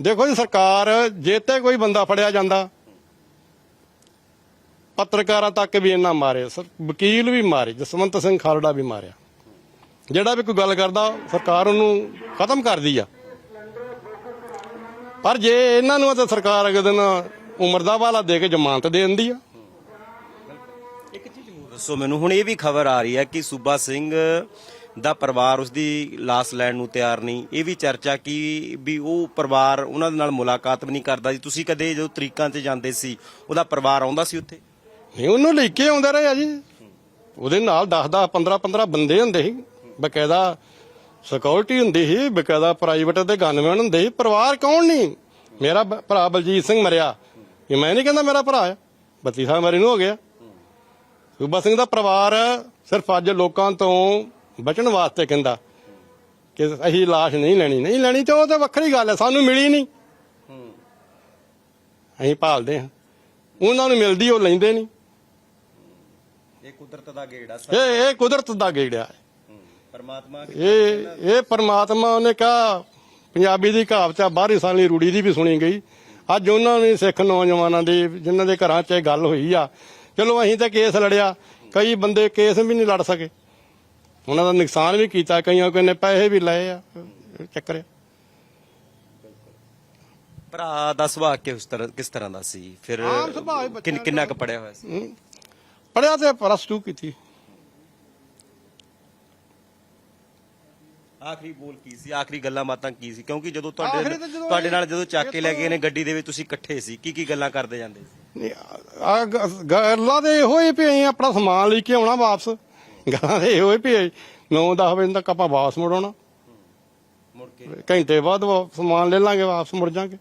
ਦੇਖੋ ਜੀ ਸਰਕਾਰ, ਜੇ ਤੇ ਕੋਈ ਬੰਦਾ ਫੜਿਆ ਜਾਂਦਾ, ਪੱਤਰਕਾਰਾਂ ਤੱਕ ਵੀ ਇਹਨਾਂ ਮਾਰੇ, ਸਰ, ਵਕੀਲ ਵੀ ਮਾਰੇ, ਜਸਵੰਤ ਸਿੰਘ ਖਾਲੜਾ ਵੀ ਮਾਰਿਆ। ਜਿਹੜਾ ਵੀ ਕੋਈ ਗੱਲ ਕਰਦਾ, ਸਰਕਾਰ ਉਹਨੂੰ ਖਤਮ ਕਰਦੀ ਆ। ਪਰ ਜੇ ਇਹਨਾਂ ਨੂੰ ਤਾਂ ਸਰਕਾਰ ਅਗਲੇ ਦਿਨ ਉਮਰ ਦਾ ਵਾਲਾ ਦੇ ਕੇ ਜ਼ਮਾਨਤ ਦੇ ਦਿੰਦੀ ਆ। ਇੱਕ ਚੀਜ਼ ਹੋਰ ਦੱਸੋ ਮੈਨੂੰ ਹੁਣ ਇਹ ਵੀ ਖਬਰ ਆ ਰਹੀ ਹੈ ਕਿ ਸੂਬਾ ਸਿੰਘ ਦਾ ਪਰਿਵਾਰ ਉਸ ਦੀ ਲਾਸ਼ ਲੈਣ ਨੂੰ ਤਿਆਰ ਨਹੀਂ। ਇਹ ਵੀ ਚਰਚਾ ਕਿ ਵੀ ਉਹ ਪਰਿਵਾਰ ਉਹਨਾਂ ਦੇ ਨਾਲ ਮੁਲਾਕਾਤ ਵੀ ਨਹੀਂ ਕਰਦਾ ਜੀ। ਤੁਸੀਂ ਕਦੇ ਜਦੋਂ ਤਰੀਕਾਂ ਤੇ ਜਾਂਦੇ ਸੀ ਉਹਦਾ ਪਰਿਵਾਰ ਆਉਂਦਾ ਸੀ ਉੱਥੇ? ਨਹੀਂ ਉਹਨੂੰ ਲੈ ਕੇ ਆਉਂਦੇ ਰਹੇ ਜੀ। ਉਹਦੇ ਨਾਲ 10 10 15 15 ਬੰਦੇ ਹੁੰਦੇ ਸੀ। ਬਕਾਇਦਾ ਸਿਕਿਉਰਿਟੀ ਹੁੰਦੀ ਸੀ ਬਕਾਇਦਾ ਪ੍ਰਾਈਵੇਟ ਦੇ ਗਨਮੈਨ ਹੁੰਦੇ ਸੀ। ਪਰਿਵਾਰ ਕੌਣ ਨਹੀਂ? ਮੇਰਾ ਭਰਾ ਬਲਜੀਤ ਸਿੰਘ ਮਰਿਆ। ਇਹ ਮੈਂ ਨਹੀਂ ਕਹਿੰਦਾ ਮੇਰਾ ਭਰਾ ਆ। 32 ਸਾਲ ਮਰੇ ਨੂੰ ਹੋ ਗਿਆ। ਸੂਬਾ ਸਿੰਘ ਦਾ ਪਰਿਵਾਰ ਸਿਰਫ ਅੱਜ ਲੋਕਾਂ ਤੋਂ ਬਚਣ ਵਾਸਤੇ ਕਹਿੰਦਾ ਕਿ ਅਸੀਂ ਲਾਸ਼ ਨਹੀਂ ਲੈਣੀ। ਨਹੀਂ ਲੈਣੀ ਤੇ ਉਹ ਤਾਂ ਵੱਖਰੀ ਗੱਲ ਹੈ ਸਾਨੂੰ ਮਿਲੀ ਨਹੀਂ। ਅਸੀਂ ਭਾਲਦੇ ਹਾਂ। ਉਹਨਾਂ ਨੂੰ ਮਿਲਦੀ ਉਹ ਲੈਂਦੇ ਨਹੀਂ। ਇਹ ਕੁਦਰਤ ਦਾ ਗੇੜਾ ਇਹ ਇਹ ਕੁਦਰਤ ਦਾ ਗੇੜਿਆ ਹੈ। ਪਰਮਾਤਮਾ ਇਹ ਇਹ ਪਰਮਾਤਮਾ ਉਹਨੇ ਕਿਹਾ ਪੰਜਾਬੀ ਦੀ ਕਹਾਵਤ ਆ ਬਾਹਰੀ ਸਾਲੀ ਰੂੜੀ ਦੀ ਵੀ ਸੁਣੀ ਗਈ। ਅੱਜ ਉਹਨਾਂ ਨੇ ਸਿੱਖ ਨੌਜਵਾਨਾਂ ਦੇ ਜਿਨ੍ਹਾਂ ਦੇ ਘਰਾਂ 'ਚ ਇਹ ਗੱਲ ਹੋਈ ਆ ਚਲੋ ਅਸੀਂ ਤਾਂ ਕੇਸ ਲੜਿਆ ਕਈ ਬੰਦੇ ਕੇਸ ਵੀ ਨਹੀਂ ਲੜ ਸਕੇ। ਉਹਨਾਂ ਦਾ ਨੁਕਸਾਨ ਵੀ ਕੀਤਾ ਕਈਆਂ ਕੋਈ ਨੇ ਪੈਸੇ ਵੀ ਲਏ ਆ ਚੱਕਰ ਭਰਾ ਦਾ ਸੁਭਾਅ ਕਿਸ ਤਰ੍ਹਾਂ ਕਿਸ ਤਰ੍ਹਾਂ ਦਾ ਸੀ? ਫਿਰ ਆਮ ਸੁਭਾਅ ਹੀ ਬੱਚਾ ਕਿੰਨ- ਕਿੰਨਾ ਕੁ ਪੜਿਆ ਹੋਇਆ ਸੀ? ਪੜਿਆ ਤੇ ਪਲੱਸ 2 ਕੀਤੀ। ਆਖਰੀ ਬੋਲ ਕੀ ਸੀ? ਆਖਰੀ ਗੱਲਾਂ ਬਾਤਾਂ ਕੀ ਸੀ? ਕਿਉਂਕਿ ਜਦੋਂ ਆਖਰੀ ਤਾਂ ਤੁਹਾਡੇ ਜਦੋਂ ਤੁਹਾਡੇ ਨਾਲ ਜਦੋਂ ਚੱਕ ਕੇ ਲੈ ਗਏ ਨੇ ਗੱਡੀ ਦੇ ਵਿੱਚ ਤੁਸੀਂ ਇਕੱਠੇ ਸੀ ਕੀ ਕੀ ਗੱਲਾਂ ਕਰਦੇ ਜਾਂਦੇ ਸੀ? ਨਹੀਂ, ਆ ਗ- ਗੱਲਾਂ ਤੇ ਇਹੋ ਹੀ ਅਸੀਂ ਆਪਣਾ ਸਮਾਨ ਲੈ ਕੇ ਆਉਣਾ ਵਾਪਸ। ਗੱਲਾਂ ਤੇ ਇਹੋ ਹੀ ਵੀ 9-10 ਵਜੇ ਤੱਕ ਆਪਾਂ ਵਾਪਸ ਮੁੜਾਉਣਾ ਮੁੜ ਕੇ? ਘੰਟੇ ਬਾਅਦ ਵਾ- ਸਮਾਨ ਲੈ ਲਾਂਗੇ ਵਾਪਸ ਮੁੜ ਜਾਾਂਗੇ।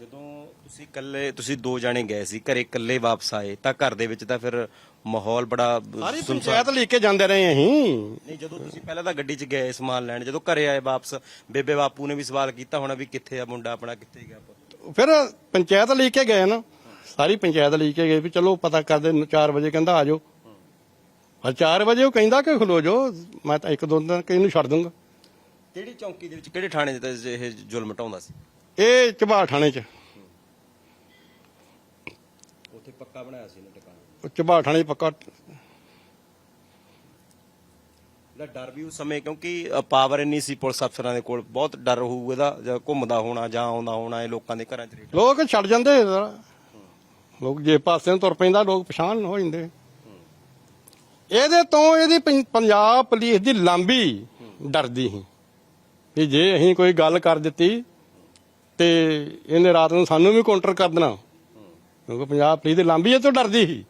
ਜਦੋਂ ਤੁਸੀਂ ਇਕੱਲੇ ਤੁਸੀਂ ਦੋ ਜਾਣੇ ਗਏ ਸੀ ਘਰੇ ਇਕੱਲੇ ਵਾਪਸ ਆਏ ਤਾਂ ਘਰ ਦੇ ਵਿੱਚ ਤਾਂ ਫਿਰ ਮਾਹੌਲ ਬੜਾ ਸਾਰੀ ਸੁੰਨਸਾਨ ਪੰਚਾਇਤ ਲੈ ਕੇ ਜਾਂਦੇ ਰਹੇ ਅਸੀਂ। ਨਹੀਂ ਜਦੋਂ ਤੁਸੀਂ ਪਹਿਲਾਂ ਤਾਂ ਗੱਡੀ 'ਚ ਗਏ ਸਮਾਨ ਲੈਣ ਜਦੋਂ ਘਰੇ ਆਏ ਵਾਪਸ ਬੇਬੇ ਬਾਪੂ ਨੇ ਵੀ ਸਵਾਲ ਕੀਤਾ ਹੋਣਾ ਵੀ ਕਿੱਥੇ ਆ ਮੁੰਡਾ ਆਪਣਾ ਕਿੱਥੇ ਗਿਆ ਪੁੱਤ? ਫਿਰ ਪੰਚਾਇਤ ਲੈ ਕੇ ਗਏ ਨਾ ਸਾਰੀ ਪੰਚਾਇਤ ਲੈ ਕੇ ਗਏ ਵੀ ਚਲੋ ਪਤਾ ਕਰਦੇ 4 ਵਜੇ ਕਹਿੰਦਾ ਆ ਜਾਓ। ਪਰ 4 ਵਜੇ ਉਹ ਕਹਿੰਦਾ ਕਿ ਖਲੋ ਜਾਓ ਮੈਂ ਤਾਂ ਇੱਕ ਦੋ ਦਿਨ ਕਿ ਇਹਨੂੰ ਛੱਡ ਦੂੰਗਾ। ਕਿਹੜੀ ਚੌਂਕੀ ਦੇ ਵਿੱਚ ਕਿਹੜੇ ਥਾਣੇ 'ਚ ਤਾਂ ਇਹ ਜ਼ੁਲਮ ਢਾਉਂਦਾ ਸੀ? ਇਹ ਝਬਾਲ ਥਾਣੇ 'ਚ ਉੱਥੇ ਪੱਕਾ ਬਣਾਇਆ ਸੀ ਇਹਨੇ ਟਿਕਾਣਾ। ਝਬਾਲ ਥਾਣੇ 'ਚ ਪੱਕਾ। ਨਾ ਡਰ ਵੀ ਉਸ ਸਮੇਂ ਕਿਉਂਕਿ ਪਾਵਰ ਇੰਨੀ ਸੀ ਪੁਲਿਸ ਅਫਸਰਾਂ ਦੇ ਕੋਲ ਬਹੁਤ ਡਰ ਹੋਊ ਇਹਦਾ ਜਾਂ ਘੁੰਮਦਾ ਹੋਣਾ ਜਾਂ ਆਉਂਦਾ ਹੋਣਾ ਇਹ ਲੋਕਾਂ ਦੇ ਘਰਾਂ 'ਚ ਰੇਡ। ਲੋਕ ਛੱਡ ਜਾਂਦੇ। ਲੋਕ ਜੇ ਪਾਸੇ ਨੂੰ ਤੁਰ ਪੈਂਦਾ ਲੋਕ ਪਛਾਣ ਹੋ ਜਾਂਦੇ। ਇਹਦੇ ਤੋਂ ਇਹਦੀ ਪੰ- ਪੰਜਾਬ ਪੁਲਿਸ ਦੀ ਲਾਂਬੀ ਡਰਦੀ ਸੀ। ਵੀ ਜੇ ਅਸੀਂ ਕੋਈ ਗੱਲ ਕਰ ਦਿੱਤੀ ਤੇ ਇਹਨੇ ਰਾਤ ਨੂੰ ਸਾਨੂੰ ਵੀ ਕਾਊਂਟਰ ਕਰ ਦੇਣਾ। ਕਿਉਂਕਿ ਪੰਜਾਬ ਪੁਲਿਸ ਦੀ ਲਾਂਬੀ ਇਹ ਤੋਂ ਡਰਦੀ ਸੀ।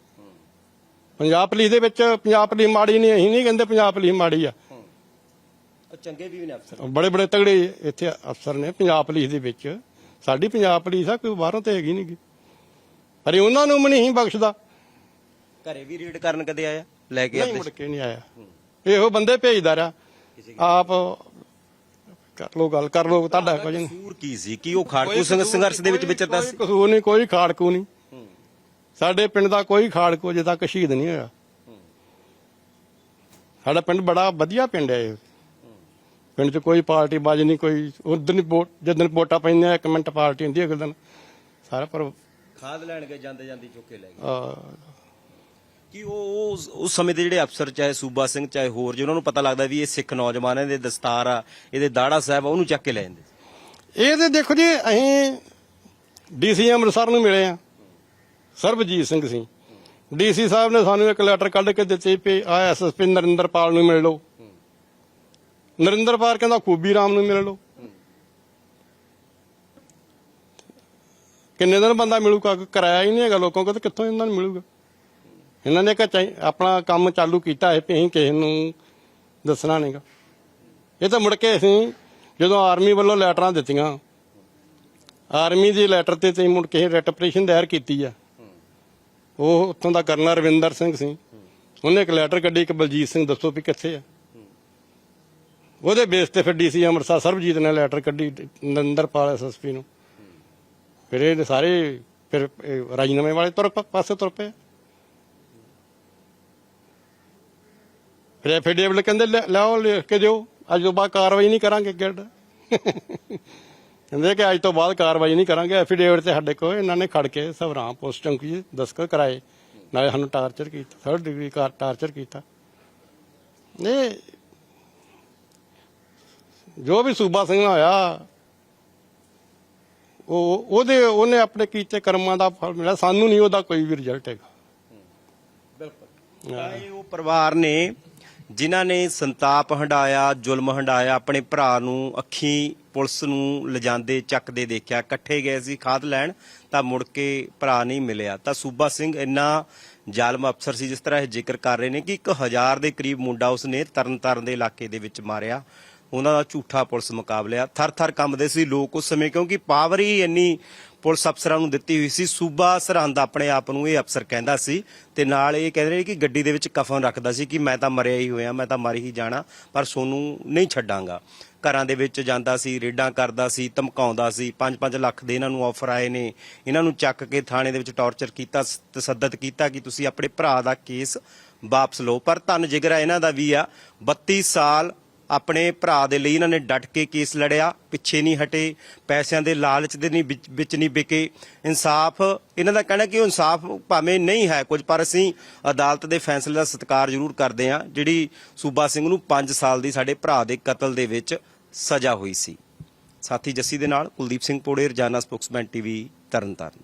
ਪੰਜਾਬ ਪੁਲਿਸ ਦੇ ਵਿੱਚ ਪੰਜਾਬ ਪੁਲਿਸ ਮਾੜੀ ਨਹੀਂ ਅਸੀਂ ਨਹੀਂ ਕਹਿੰਦੇ ਪੰਜਾਬ ਪੁਲਿਸ ਮਾੜੀ ਆ। ਚੰਗੇ ਵੀ ਨੇ ਅਫਸਰ। ਬੜੇ ਬੜੇ ਤਗੜੇ ਇੱਥੇ ਅਫਸਰ ਨੇ ਪੰਜਾਬ ਪੁਲਿਸ ਦੇ ਵਿੱਚ। ਸਾਡੀ ਪੰਜਾਬ ਪੁਲਿਸ ਆ ਕੋਈ ਬਾਹਰੋਂ ਤੇ ਹੈਗੀ ਨਹੀਂ ਪਰ ਇਹ ਉਹਨਾਂ ਨੂੰ ਵੀ ਨਹੀਂ ਬਖਸ਼ਦਾ। ਘਰੇ ਵੀ ਰੇਡ ਕਰਨ ਕਦੇ ਆਇਆ? ਲੈ ਕੇ ਨਹੀਂ ਮੁੜ ਕੇ ਨਹੀਂ ਆਇਆ। ਇਹੋ ਬੰਦੇ ਭੇਜਦਾ ਰਿਹਾ। ਆਪ ਕਰ ਲੋ ਗੱਲ ਕਰ ਲੋ ਤੁਹਾਡਾ ਕੁਝ ਨਹੀਂ। ਕਸੂਰ ਕੀ ਸੀ? ਕਿ ਉਹ ਖਾੜਕੂ ਸੰਘ- ਸੰਘਰਸ਼ ਦੇ ਵਿੱਚ ਵਿਚਰਦਾ ਸੀ? ਕੋਈ ਕਸੂਰ ਨਹੀਂ ਕੋਈ ਖਾੜਕੂ ਨਹੀਂ। ਸਾਡੇ ਪਿੰਡ ਦਾ ਕੋਈ ਖਾੜਕੂ ਅਜੇ ਤੱਕ ਸ਼ਹੀਦ ਨਹੀਂ ਹੋਇਆ। ਸਾਡਾ ਪਿੰਡ ਬੜਾ ਵਧੀਆ ਪਿੰਡ ਹੈ ਪਿੰਡ 'ਚ ਕੋਈ ਪਾਰਟੀ ਬਾਜ ਨਹੀਂ ਕੋਈ ਉਦੋਂ ਨਹੀਂ ਵੋਟ ਜਦੋਂ ਵੋਟਾਂ ਪੈਂਦੀਆਂ ਇੱਕ ਮਿੰਟ ਪਾਰਟੀ ਹੁੰਦੀ ਹੈ ਅਗਲੇ ਦਿਨ ਸਾਰਾ ਪਰ ਖਾਦ ਲੈਣ ਗਏ ਜਾਂਦੇ ਜਾਂਦੇ ਚੁੱਕ ਕੇ ਲੈ ਗਏ। ਕਿ ਉਹ ਉਸ- ਸਮੇਂ ਦੇ ਜਿਹੜੇ ਅਫਸਰ ਚਾਹੇ ਸੂਬਾ ਸਿੰਘ ਚਾਹੇ ਹੋਰ ਜਿਹਨਾਂ ਨੂੰ ਪਤਾ ਲੱਗਦਾ ਵੀ ਇਹ ਸਿੱਖ ਨੌਜਵਾਨਾਂ ਦੇ ਦਸਤਾਰ ਆ ਇਹਦੇ ਦਾੜਾ ਸਾਹਿਬ ਆ ਉਹਨੂੰ ਚੱਕ ਕੇ ਲੈ ਜਾਂਦੇ। ਇਹ ਤੇ ਦੇਖੋ ਜੀ ਅਸੀਂ ਡੀਸੀ ਅੰਮ੍ਰਿਤਸਰ ਨੂੰ ਮਿਲੇ ਆ ਸਰਬਜੀਤ ਸਿੰਘ ਸੀ। ਡੀਸੀ ਸਾਹਿਬ ਨੇ ਸਾਨੂੰ ਇੱਕ ਲੈਟਰ ਕੱਢ ਕੇ ਦਿੱਤੀ ਵੀ ਆ ਐਸਐਸਪੀ ਨਰਿੰਦਰਪਾਲ ਨੂੰ ਮਿਲ ਲਓ। ਨਰਿੰਦਰਪਾਲ ਕਹਿੰਦਾ ਖੂਬੀ ਰਾਮ ਨੂੰ ਮਿਲ ਲਓ। ਕਿੰਨੇ ਦਿਨ ਬੰਦਾ ਮਿਲੂਗਾ? ਕਿਰਾਇਆ ਹੀ ਨਹੀਂ ਹੈਗਾ ਲੋਕਾਂ ਕੋਲ, ਤੇ ਕਿੱਥੋਂ ਇਹਨਾਂ ਨੂੰ ਮਿਲੂਗਾ? ਇਹਨਾਂ ਨੇ ਕਿ ਆਪਣਾ ਕੰਮ ਚਾਲੂ ਕੀਤਾ ਹੈ ਵੀ ਅਸੀਂ ਕਿਸੇ ਨੂੰ ਦੱਸਣਾ ਨਹੀਂਗਾ। ਇਹ ਤਾਂ ਮੁੜ ਕੇ ਅਸੀਂ ਜਦੋਂ ਆਰਮੀ ਵੱਲੋਂ ਲੈਟਰਾਂ ਦਿੱਤੀਆਂ, ਆਰਮੀ ਦੀ ਲੈਟਰ ਤੇ ਤੇ ਮੁੜ ਕੇ ਰੈਟਪਰੇਸ਼ਨ ਦਾਇਰ ਕੀਤੀ ਆ। ਉਹ ਉੱਥੋਂ ਦਾ ਕਰਨਲ ਰਵਿੰਦਰ ਸਿੰਘ ਸੀ। ਉਹਨੇ ਇੱਕ ਲੈਟਰ ਕੱਢੀ ਕਿ ਬਲਜੀਤ ਸਿੰਘ, ਦੱਸੋ ਵੀ ਕਿੱਥੇ ਆ। ਉਹਦੇ ਬੇਸ ਤੇ ਫਿਰ ਡੀਸੀ ਅੰਮ੍ਰਿਤਸਰ, ਸਰਬਜੀਤ ਨੇ ਲੈਟਰ ਕੱਢੀ ਨਰਿੰਦਰਪਾਲ ਐਸਐਸਪੀ ਨੂੰ। ਫਿਰ ਇਹ ਸਾਰੇ, ਫਿਰ ਰਾਜੀਨਾਮੇ ਵਾਲੇ ਤੁਰ ਪ- ਪਾਸੇ ਤੁਰ ਪਏ। ਫਿਰ ਐਫੀਡੇਵਿਟ ਕਹਿੰਦੇ, ਲੈ- ਲਿਆਓ, ਲਿਖ ਕੇ ਦਿਓ। ਅੱਜ ਤੋਂ ਬਾਅਦ ਕਾਰਵਾਈ ਨਹੀਂ ਕਰਾਂਗੇ ਗਿਲਡ ਕਹਿੰਦੇ ਕਿ ਅੱਜ ਤੋਂ ਬਾਅਦ ਕਾਰਵਾਈ ਨਹੀਂ ਕਰਾਂਗੇ ਐਫੀਡੇਵਿਟ ਤੇ ਸਾਡੇ ਕੋਲ, ਇਹਨਾਂ ਨੇ ਖੜ ਕੇ ਸਵਰਾਂ ਪੋਸਟ ਚੌਂਕੀ 'ਚ ਕਰਾਏ। ਨਾਲੇ ਸਾਨੂੰ ਟਾਰਚਰ ਕੀਤਾ ਥਰਡ ਡਿਗਰੀ ਕਾਰ ਟਾਰਚਰ ਕੀਤਾ। ਇਹ ਜੋ ਵੀ ਸੂਬਾ ਸਿੰਘ ਹੋਇਆ, ਉਹ ਉਹਦੇ, ਉਹਨੇ ਆਪਣੇ ਕੀਤੇ ਕਰਮਾਂ ਦਾ ਫਲ ਮਿਲਿਆ। ਸਾਨੂੰ ਨਹੀਂ ਉਹਦਾ ਕੋਈ ਵੀ ਰਿਜ਼ਲਟ ਹੈਗਾ। ਬਿਲਕੁਲ। ਉਹ ਪਰਿਵਾਰ ਨੇ ਜਿਨ੍ਹਾਂ ਨੇ ਸੰਤਾਪ ਹੰਡਾਇਆ, ਜ਼ੁਲਮ ਹੰਡਾਇਆ, ਆਪਣੇ ਭਰਾ ਨੂੰ, ਅੱਖੀ ਪੁਲਿਸ ਨੂੰ ਲਿਜਾਂਦੇ, ਚੱਕਦੇ ਦੇਖਿਆ, ਇਕੱਠੇ ਗਏ ਸੀ ਖਾਦ ਲੈਣ, ਤਾਂ ਮੁੜ ਕੇ ਭਰਾ ਨਹੀਂ ਮਿਲਿਆ। ਤਾਂ ਸੂਬਾ ਸਿੰਘ ਇੰਨਾ ਜ਼ਾਲਮ ਅਫਸਰ ਸੀ, ਜਿਸ ਤਰ੍ਹਾਂ ਇਹ ਜ਼ਿਕਰ ਕਰ ਰਹੇ ਨੇ ਕਿ 1000 ਦੇ ਕਰੀਬ ਮੁੰਡਾ ਉਸਨੇ ਤਰਨਤਾਰਨ ਦੇ ਇਲਾਕੇ ਦੇ ਵਿੱਚ ਮਾਰਿਆ। ਉਹਨਾਂ ਦਾ ਝੂਠਾ ਪੁਲਿਸ ਮੁਕਾਬਲਿਆ। ਥਰ ਥਰ ਕੰਬਦੇ ਸੀ ਲੋਕ ਉਸ ਸਮੇਂ, ਕਿਉਂਕਿ ਪਾਵਰ ਹੀ ਇੰਨੀ ਪੁਲਿਸ ਅਫਸਰਾਂ ਨੂੰ ਦਿੱਤੀ ਹੋਈ ਸੀ। ਸੂਬਾ ਸਰਹੰਦ ਆਪਣੇ ਆਪ ਨੂੰ ਇਹ ਅਫਸਰ ਕਹਿੰਦਾ ਸੀ ਤੇ ਨਾਲ ਇਹ ਕਹਿੰਦੇ ਨੇ ਕਿ ਗੱਡੀ ਦੇ ਵਿੱਚ ਕਫਨ ਰੱਖਦਾ ਸੀ ਕਿ ਮੈਂ ਤਾਂ ਮਰਿਆ ਹੀ ਹੋਇਆ, ਮੈਂ ਤਾਂ ਮਰ ਹੀ ਜਾਣਾ, ਪਰ ਸੋਨੂੰ ਨਹੀਂ ਛੱਡਾਂਗਾ। ਘਰਾਂ ਦੇ ਵਿੱਚ ਜਾਂਦਾ ਸੀ, ਰੇਡਾਂ ਕਰਦਾ ਸੀ, ਧਮਕਾਉਂਦਾ ਸੀ। 5-5 ਲੱਖ ਦੇ ਇਹਨਾਂ ਨੂੰ ਆਫਰ ਆਏ ਨੇ। ਇਹਨਾਂ ਨੂੰ ਚੱਕ ਕੇ ਥਾਣੇ ਦੇ ਵਿੱਚ ਟੌਰਚਰ ਕੀਤਾ, ਸ- ਤਸੱਦਦ ਕੀਤਾ ਕਿ ਤੁਸੀਂ ਆਪਣੇ ਭਰਾ ਦਾ ਕੇਸ ਵਾਪਸ ਲਓ। ਪਰ ਧੰਨ ਜਿਗਰਾ ਇਹਨਾਂ ਦਾ ਵੀ ਆ। 32 ਸਾਲ ਆਪਣੇ ਭਰਾ ਦੇ ਲਈ ਇਹਨਾਂ ਨੇ ਡਟ ਕੇ ਕੇਸ ਲੜਿਆ, ਪਿੱਛੇ ਨਹੀਂ ਹਟੇ, ਪੈਸਿਆਂ ਦੇ ਲਾਲਚ ਦੇ ਨਹੀਂ ਵਿੱਚ- ਵਿੱਚ ਨਹੀਂ ਵਿਕੇ। ਇਨਸਾਫ, ਇਹਨਾਂ ਦਾ ਕਹਿਣਾ ਕਿ ਉਹ ਇਨਸਾਫ ਭਾਵੇਂ ਨਹੀਂ ਹੈ ਕੁਝ, ਪਰ ਅਸੀਂ ਅਦਾਲਤ ਦੇ ਫੈਸਲੇ ਦਾ ਸਤਿਕਾਰ ਜ਼ਰੂਰ ਕਰਦੇ ਹਾਂ, ਜਿਹੜੀ ਸੂਬਾ ਸਿੰਘ ਨੂੰ 5 ਸਾਲ ਦੀ ਸਾਡੇ ਭਰਾ ਦੇ ਕਤਲ ਦੇ ਵਿੱਚ ਸਜ਼ਾ ਹੋਈ ਸੀ। ਸਾਥੀ ਜੱਸੀ ਦੇ ਨਾਲ ਕੁਲਦੀਪ ਸਿੰਘ ਪੋੜੇ ਰਜਾਨਾ ਸਪੋਕਸਮੈਨ ਟੀਵੀ, ਤਰਨਤਾਰਨ।